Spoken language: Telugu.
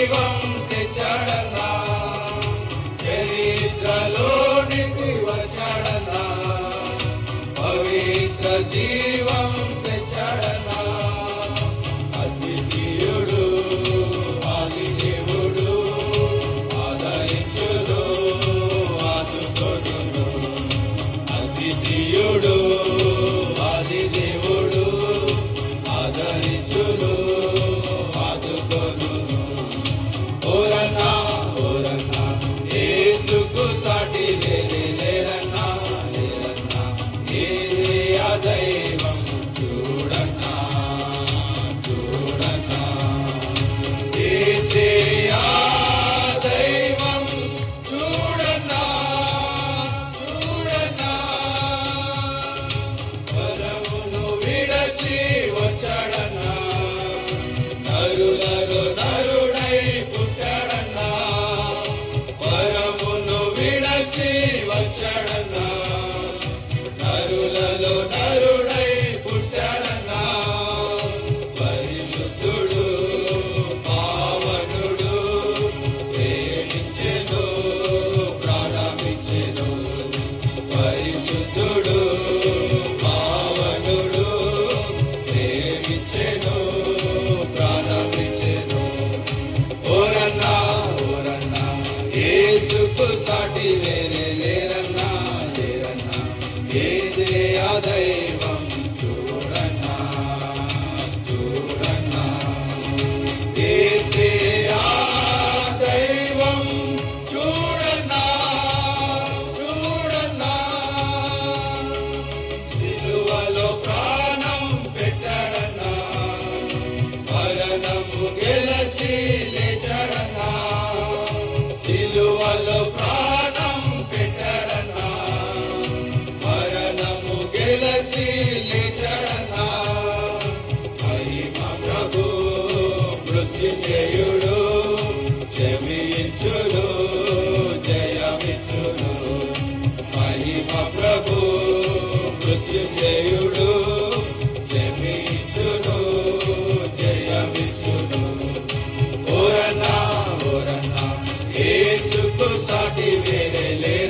Diego. Yadaya. Guerreiro. దేవుడు క్షమించును జయమిచ్చును. ఓరన్నా ఓరన్నా ఏసుకు సాటి వేరే లేరు.